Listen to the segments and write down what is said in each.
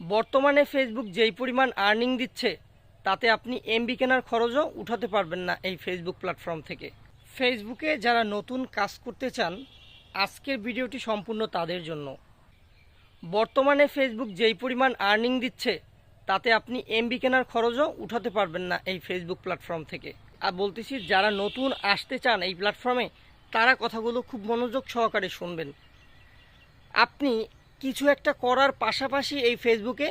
বর্তমানে ফেসবুক যেই পরিমাণ আর্নিং দিচ্ছে, তাতে আপনি এমবি কেনার খরচও উঠাতে পারবেন না এই ফেসবুক প্ল্যাটফর্ম থেকে। ফেসবুকে যারা নতুন কাজ করতে চান, আজকের ভিডিওটি সম্পূর্ণ তাদের জন্য। বর্তমানে ফেসবুক যেই পরিমাণ আর্নিং দিচ্ছে, তাতে আপনি এমবি কেনার খরচও উঠাতে পারবেন না এই ফেসবুক প্ল্যাটফর্ম থেকে। আর বলতেছি, যারা নতুন আসতে চান এই প্ল্যাটফর্মে তারা কথাগুলো খুব মনোযোগ সহকারে শুনবেন। আপনি কিছু একটা করার পাশাপাশি এই ফেসবুকে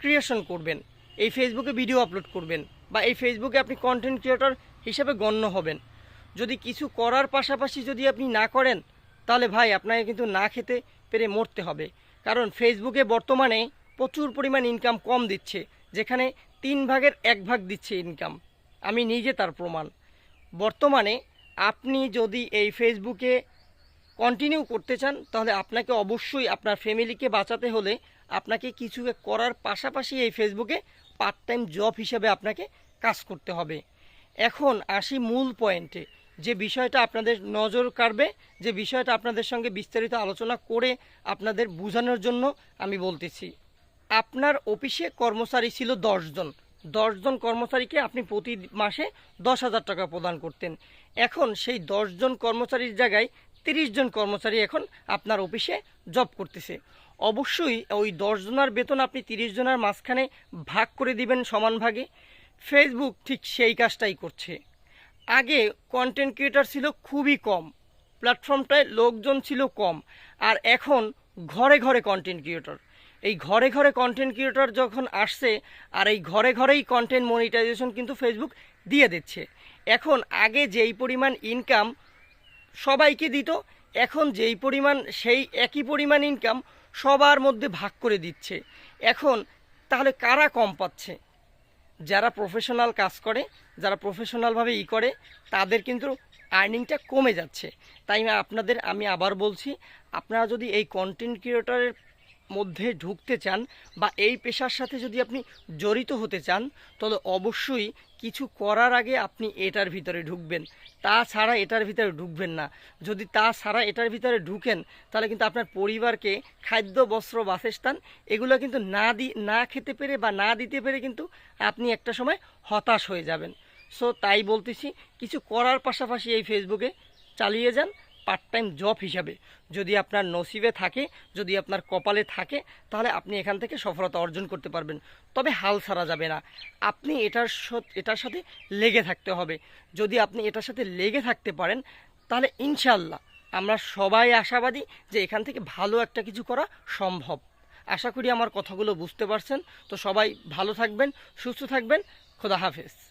ক্রিয়েশন করবেন। এই ফেসবুকে ভিডিও আপলোড করবেন বা এই ফেসবুকে আপনি কন্টেন্ট ক্রিয়েটর হিসেবে গণ্য হবেন। যদি কিছু করার পাশাপাশি যদি আপনি না করেন, তাহলে ভাই আপনাকে কিন্তু না খেতে পেরে মরতে হবে। কারণ ফেসবুকে বর্তমানে প্রচুর পরিমাণ ইনকাম কম দিচ্ছে, যেখানে তিন ভাগের এক ভাগ দিচ্ছে ইনকাম আমি নিজে তার প্রমাণ। বর্তমানে আপনি যদি এই ফেসবুকে কন্টিনিউ করতে চান, তাহলে আপনাকে অবশ্যই আপনার ফ্যামিলিকে বাঁচাতে হলে আপনাকে কিছু করার পাশাপাশি এই ফেসবুকে পার্ট টাইম জব হিসেবে আপনাকে কাজ করতে হবে। এখন আসি মূল পয়েন্টে যে বিষয়টা আপনাদের নজর কাড়বে, যে বিষয়টা আপনাদের সঙ্গে বিস্তারিত আলোচনা করে আপনাদের বোঝানোর জন্য আমি বলতেছি। আপনার অফিসে কর্মচারী ছিল দশজন দশজন কর্মচারীকে আপনি প্রতি মাসে দশ হাজার টাকা প্রদান করতেন। এখন সেই দশজন কর্মচারীর জায়গায় তিরিশ জন কর্মচারী এখন আপনার অফিসে জব করতেছে। অবশ্যই ওই দশজনের বেতন আপনি তিরিশ জনের মাঝখানে ভাগ করে দিবেন সমান ভাগে। ফেসবুক ঠিক সেই কাজটাই করছে। আগে কন্টেন্ট ক্রিয়েটর ছিল খুবই কম প্ল্যাটফর্মটায় লোকজন ছিল কম, আর এখন ঘরে ঘরে কন্টেন্ট ক্রিয়েটর এই ঘরে ঘরে কন্টেন্ট ক্রিয়েটর যখন আসছে, আর এই ঘরে ঘরেই কন্টেন্ট মনিটাইজেশন কিন্তু ফেসবুক দিয়ে দিচ্ছে। এখন আগে যেই পরিমাণ ইনকাম সবাইকে দিত। এখন যেই পরিমাণ, সেই একই পরিমাণ ইনকাম সবার মধ্যে ভাগ করে দিচ্ছে। এখন তাহলে কারা কম পাচ্ছে? যারা প্রফেশনাল কাজ করে, যারা প্রফেশনালভাবে ই করে, তাদের কিন্তু আর্নিংটা কমে যাচ্ছে। তাই আপনাদের আমি আবার বলছি, আপনারা যদি এই কন্টেন্ট ক্রিয়েটরের মধ্যে ঢুকতে চান বা এই পেশার সাথে যদি আপনি জড়িত হতে চান, তাহলে অবশ্যই কিছু করার আগে আপনি এটার ভিতরে ঢুকবেন। তাছাড়া এটার ভিতরে ঢুকবেন না। যদি তাছাড়া এটার ভিতরে ঢুকেন, তাহলে কিন্তু আপনার পরিবারকে খাদ্য, বস্ত্র, বাসস্থান এগুলো কিন্তু না দি, না খেতে পেরে বা না দিতে পেরে কিন্তু আপনি একটা সময় হতাশ হয়ে যাবেন। সো তাই বলতেছি, কিছু করার পাশাপাশি এই ফেসবুকে চালিয়ে যান। পার্ট টাইম জব হিসাবে যদি আপনার নসিবে থাকে, যদি আপনার কপালে থাকে, তাহলে আপনি এখান থেকে সফলতা অর্জন করতে পারবেন। তবে হাল ছাড়া যাবে না। আপনি এটার এটার সাথে লেগে থাকতে হবে। যদি আপনি এটার সাথে লেগে থাকতে পারেন, তাহলে ইনশাল্লাহ আমরা সবাই আশাবাদী যে এখান থেকে ভালো একটা কিছু করা সম্ভব। আশা করি আমার কথাগুলো বুঝতে পারছেন। তো সবাই ভালো থাকবেন, সুস্থ থাকবেন। খোদা হাফেজ।